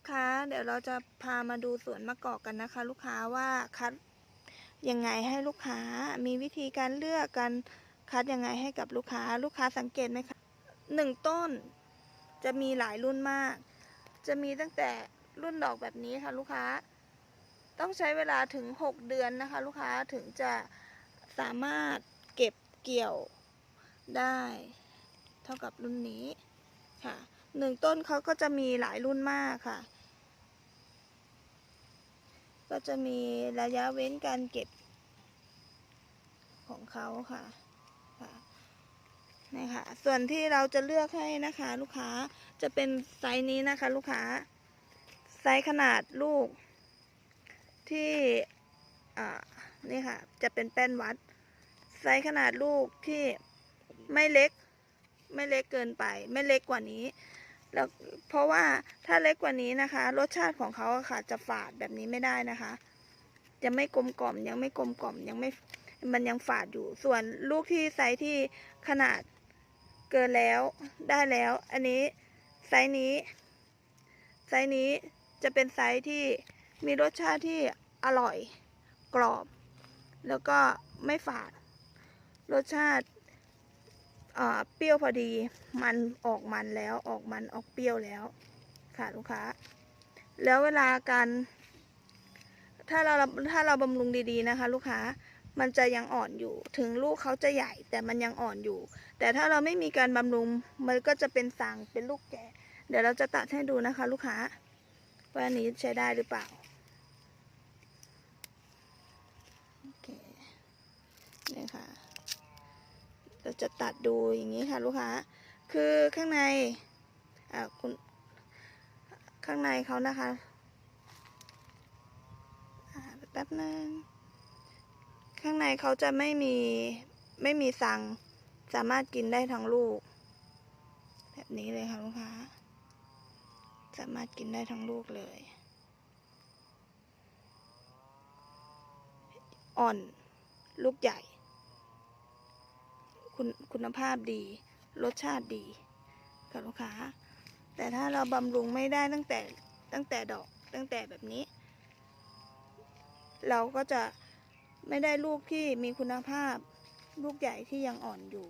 ลูกค้า เดี๋ยวเราจะพามาดูสวนมะกอกกันนะคะ ลูกค้าว่าคัดยังไงให้ลูกค้า มีวิธีการเลือกการคัดยังไงให้กับลูกค้า ลูกค้าสังเกตไหมคะหนึ่งต้น จะมีหลายรุ่นมาก จะมีตั้งแต่รุ่นดอกแบบนี้ค่ะ ลูกค้า ต้องใช้เวลาถึง 6 เดือนนะคะ ลูกค้าถึงจะสามารถเก็บเกี่ยวได้ เท่ากับรุ่นนี้ค่ะ หนึ่งต้นเขาก็จะมีหลายรุ่นมากค่ะ ก็จะมีระยะเว้นการเก็บของเขาค่ะค่ะนี่ค่ะส่วนที่เราจะเลือกให้นะคะ ลูกค้าจะเป็นไซส์นี้นะคะ ลูกค้าไซส์ขนาดลูกที่นี่ค่ะ จะเป็นแป้นวัด ไซส์ขนาดลูกที่ไม่เล็ก ไม่เล็กเกินไป ไม่เล็กกว่านี้ แล้วเพราะว่าถ้าเล็กกว่านี้นะคะ รสชาติของเขาค่ะจะฝาดแบบนี้ไม่ได้นะคะจะไม่กลมกล่อมยังไม่กลมกล่อมยังไม่มันยังฝาดอยู่ ส่วนลูกที่ไซส์ที่ขนาดเกินแล้วได้แล้ว อันนี้ไซส์นี้ ไซส์นี้จะเป็นไซส์ที่มีรสชาติที่อร่อยกรอบ แล้วก็ไม่ฝาด รสชาติ เปรี้ยวพอดีมันออกมันแล้วออกมันออกเปรี้ยวแล้วค่ะลูกค้า แล้วเวลาการถ้าเราถ้าเราบำรุงดีๆนะคะ ลูกค้ามันจะยังอ่อนอยู่ ถึงลูกเขาจะใหญ่แต่มันยังอ่อนอยู่ แต่ถ้าเราไม่มีการบำรุงมันก็จะเป็นสางเป็นลูกแก่ เดี๋ยวเราจะตัดให้ดูนะคะ ลูกค้าว่าอันนี้ใช้ได้หรือเปล่า โอเค นี่ค่ะ เรา จะตัดดูอย่างนี้ค่ะลูกค้า คือข้างในอ่าคุณข้างในเขานะคะอ่าแป๊บนึงข้างในเขาจะไม่มีไม่มีสังสามารถกินได้ทั้งลูก แบบนี้เลยค่ะลูกค้า สามารถกินได้ทั้งลูกเลย อ่อน ลูกใหญ่ คุณคุณภาพดี รสชาติดีค่ะลูกค้า แต่ถ้าเราบำรุงไม่ได้ตั้งแต่ตั้งแต่ดอกตั้งแต่แบบนี้ เราก็จะไม่ได้ลูกที่มีคุณภาพ ลูกใหญ่ที่ยังอ่อนอยู่